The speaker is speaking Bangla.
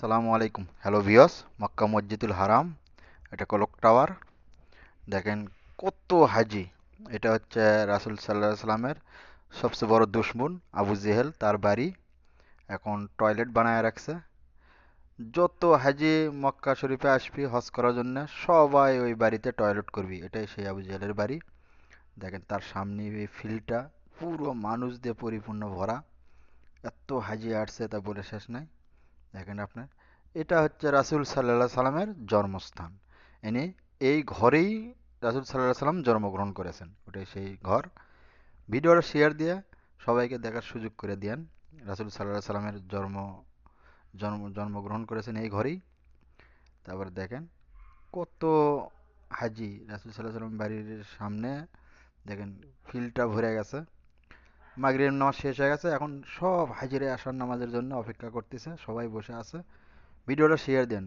সালামু আলাইকুম। হ্যালো ভিওস মক্কা মসজিদুল হারাম, এটা কলক টাওয়ার। দেখেন কত হাজি। এটা হচ্ছে রাসূল সাল্লাহ সাল্লামের সবচেয়ে বড় দুশমন, আবু জেহেল, তার বাড়ি। এখন টয়লেট বানায় রাখছে। যত হাজি মক্কা শরীফে আসবি হজ করার জন্য, সবাই ওই বাড়িতে টয়লেট করবি। এটাই সেই আবু জেহেলের বাড়ি। দেখেন তার সামনে এই ফিল্ডটা পুরো মানুষ দিয়ে পরিপূর্ণ ভরা। এত হাজি আসছে তা বলে শেষ নাই। দেখেন আপনার, এটা হচ্ছে রাসূল সাল্লাহ সাল্লামের জন্মস্থান। এনে এই ঘরেই রাসূল সাল্লাহ সাল্লাম জন্মগ্রহণ করেছেন। ওটাই সেই ঘর। ভিডিওটা শেয়ার দিয়ে সবাইকে দেখার সুযোগ করে দিয়েন। রাসূল সাল্লাহ সাল্লামের জন্ম জন্ম, জন্মগ্রহণ করেছেন এই ঘরেই। তারপর দেখেন কত হাজি রাসূল সাল্লাহ সাল্লাম বাড়ির সামনে, দেখেন ফিল্ডটা ভরে গেছে। মাগরিব নামাজ শেষ হয়ে গেছে। এখন সব হাজিরে আসার নামাজের জন্য অপেক্ষা করতেছে। সবাই বসে আছে। ভিডিওটা শেয়ার দেন।